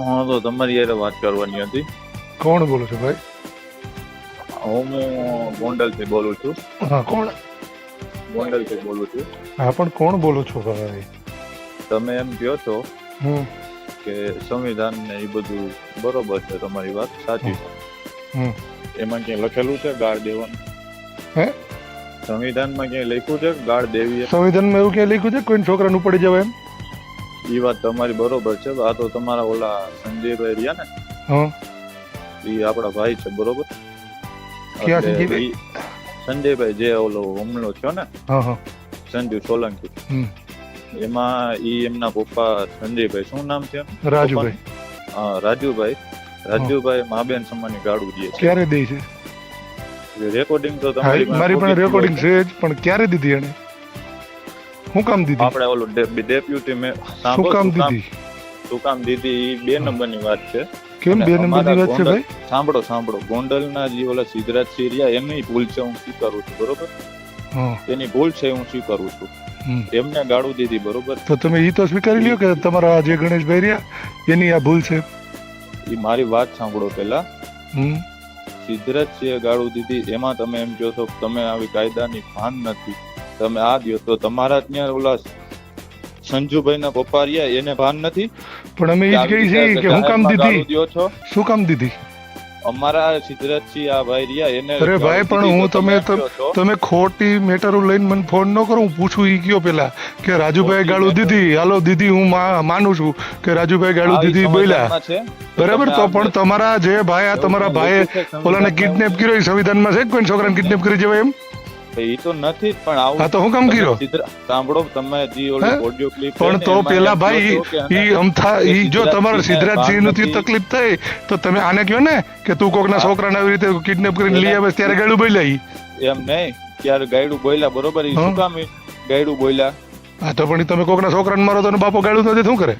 હા તો તમારી યારે વાત કરવાની હતી. કોણ બોલો છો ભાઈ? હું ગોંડલથી બોલું છું. હા કોણ? ગોંડલથી બોલું છું. હા પણ કોણ બોલો છો ભાઈ? તમે એમ કહો છો હમ. કે સંવિધાન ને એ બધું બરોબર છે તમારી વાત સાચી છે. હમ. એમાં ક્યાંય લખેલું છે ગાળ દેવાનું? હે? સંવિધાનમાં ક્યાંય લખ્યું છે ગાળ દેવી? સંવિધાનમાં એવું ક્યાંય લખ્યું છે? કોઈ છોકરાનું પડી જવાય એમ? એ વાત તમારી બરોબર છે. આ તો તમારા ઓલા સંજયભાઈ રહ્યા ને હા. એ આપણા ભાઈ છે બરોબર? ક્યાં સંજયભાઈ? સંજયભાઈ જે ઓલો હુમલો થયો ને હા હા. સંજુ સોલંકી એમાં ઈ એમના પપ્પા સંજયભાઈ શું નામ છે? રાજુભાઈ. હા, રાજુભાઈ. રાજુભાઈ માબેન સમાની ગાડું દે છે. ક્યારે દે છે? રેકોર્ડિંગ તો તમારી મારી પણ રેકોર્ડિંગ છે જ પણ ક્યારે દીધી એને? હું કામ દીધી? આપણે ઓલું ડેપ્યુટી મે શું કામ દીધી? શું કામ દીધી એ બે નંબરની વાત છે. કેમ બે નંબરની વાત છે ભાઈ? સાંભળો સાંભળો. ગોંડલના જે ઓલા સિદ્ધરાજ સિરિયા એમની ભૂલ છે હું સ્વીકારું છું બરોબર? એની ભૂલ છે હું સ્વીકારું છું. એમને ગાળું દીધી બરોબર? તો તમે એ તો સ્વીકારી લ્યો કે તમારા જે ગણેશભાઈ રહ્યા એની આ ભૂલ છે? એ મારી વાત સાંભળો પેલા હમ. સિદ્ધરાજ સિંહે ગાળું દીધી એમાં તમે એમ કહો છો તમે આવી કાયદાની ભાન નથી. તમે આ દો તો તમારા ત્યાં ઓલા સંજુભાઈ ના પપ્પા રહ્યા એને ભાન નથી? પણ અમે એ જ કહી છીએ કે હું કામ દીધી? શું કામ દીધી? અમારા સિદ્ધરાજસિંહ આ ભાઈ રહ્યા એને અરે ભાઈ, પણ હું તમે છો, તમે ખોટી મેટરો લઈને મને ફોન ન કરો હું પૂછું ઈ કયો પેલા કે રાજુભાઈ ગાળું દીધી? હાલો દીધી હું માનું છું કે રાજુભાઈ ગાળું દીધી બોલ્યા. બરાબર? તો પણ તમારા જે ભાઈ આ તમારા ભાઈ ઓલાને કિડનેપ કર્યો એ સંવિધાનમાં છે કોઈ છોકરાને કિડનેપ કરી જવાય એમ? એ તો નથી પણ આવું તો હું કામ કર્યો? સાંભળો તમે જી ઓલી ઓડિયો ક્લિપ પણ તો પેલા ભાઈ ઈ અમથા ઈ જો તમારા સિદ્ધરાજસિંહનું. તકલીફ થઈ તો તમે આને કયો ને કે તું કોકના હા. છોકરાને આવી રીતે કિડનેપ કરીને લઈ આવે ત્યારે ગાડું બોલ્યા ઈ? એમ નહીં ત્યારે ગાયડું બોલ્યા બરોબર? ઈ શું કામ ગાયડું બોલ્યા. હા તો પણ તમે કોકના છોકરાને મારો તો બાપો ગાડું નથી શું કરે?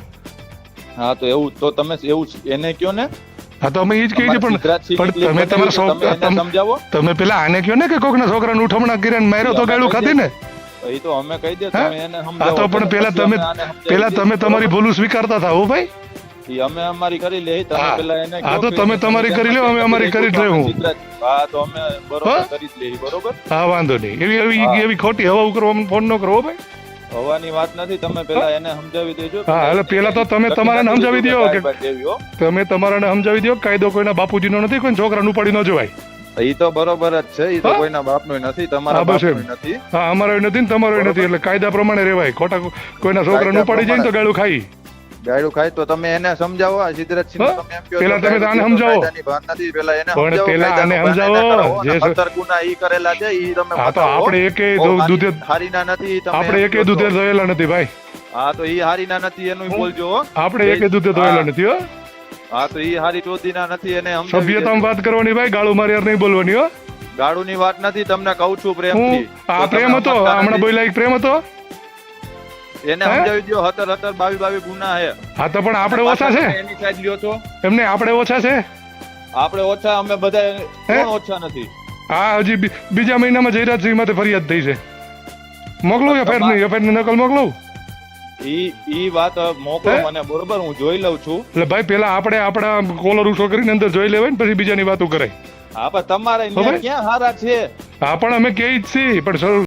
હા તો એવું તો તમે એવું એને કયો ને હા તો અમે એ જ કહીએ છીએ પણ પણ તમે તમારા બનાવી તમે સમજાવો. તમે પેલા આને કહો ને કે કોકના છોકરાને ઉઠમણા કર્યા ને માર્યો તો ગાડું ખાધી ને? એ તો અમે કહી દે તમે એને સમજાવો તો પણ પેલા તમે પેલા તમે તમારી ભૂલું સ્વીકારતા હતા ભાઈ. અમે અમારી કરી લે તમે પેલા એને હા તો તમે તમારી કરી લ્યો, અમે અમારી કરી જ લેવું. હા તો અમે બરોબર કરી જ લઈએ બરોબર? હા વાંધો નહીં. એવી એવી એવી ખોટી હવા ઉકરવા ફોન ન કરો ભાઈ. હવાની વાત નથી તમે પેલા એને સમજાવી દેજો હા, એટલે પેલા તો તમે તમારાને સમજાવી દો કે-. તમે તમારાને સમજાવી દો કાયદો કોઈના બાપુજીનો નથી કોઈ છોકરાનું પડી ન જવાય. ઈ તો બરોબર જ છે એ તો? કોઈના બાપનો નથી તમારા બસ નથી. હા અમારો નથી ને તમારો નથી એટલે કાયદા પ્રમાણે રહેવાય. ખોટા કોઈના છોકરાનું પડી જાય ને તો ગાળું ખાઈ. ગાયડું ખાય તો તમે એને સમજાવો આ સિદ્ધરાજસિંહને હા? તમે એમ કહો પેલા તમે આને સમજાવો. ભાન નથી પેલા એને પણ સમજાવો, પેલા આને સમજાવો, જે સત્તર ગુના ઈ કરેલા છે ઈ તમે હા તો આપણે એકે દૂધે હારી- હારીના નથી તમે આપણે એકે દૂધે ધોયેલા નથી ભાઈ. હા તો ઈ હારીના નથી એનું બોલજો આપણે એકે દૂધે ધોયેલા નથી હો. હા તો ઈ હારી ચોધીના નથી એને સભ્યતામાં વાત કરવાની ભાઈ ગાળું મારી નહીં બોલવાની હો. ગાળુની વાત નથી તમને કહું છું પ્રેમથી. આ પ્રેમ હતો હમણાં બોલ્યા એક પ્રેમ હતો. એને સમજાવી દો હતર હતર બાવી બાવી ગુના હે. હા તો પણ આપણે ઓછા છે? એની સાઈડ લ્યો છો એમને આપણે ઓછા છે? આપણે ઓછા અમે બધા કોણ ઓછા નથી? હા હજી બીજા મહિનામાં જયરાજસિંહ માટે ફરિયાદ થઈ છે. મોકલું એફઆઈઆરની એફઆઈઆરની નકલ મોકલું? ઈ ઈ વાત મોકલો મને બરોબર? હું જોઈ લઉં છું. એટલે ભાઈ પેલા આપણે આપણા કોલર ઉછો કરીને અંદર જોઈ લેવાય ને પછી બીજાની વાતો કરાય. હા પણ તમારે ક્યાં હારા છે? હા પણ અમે કહી જ છીએ પણ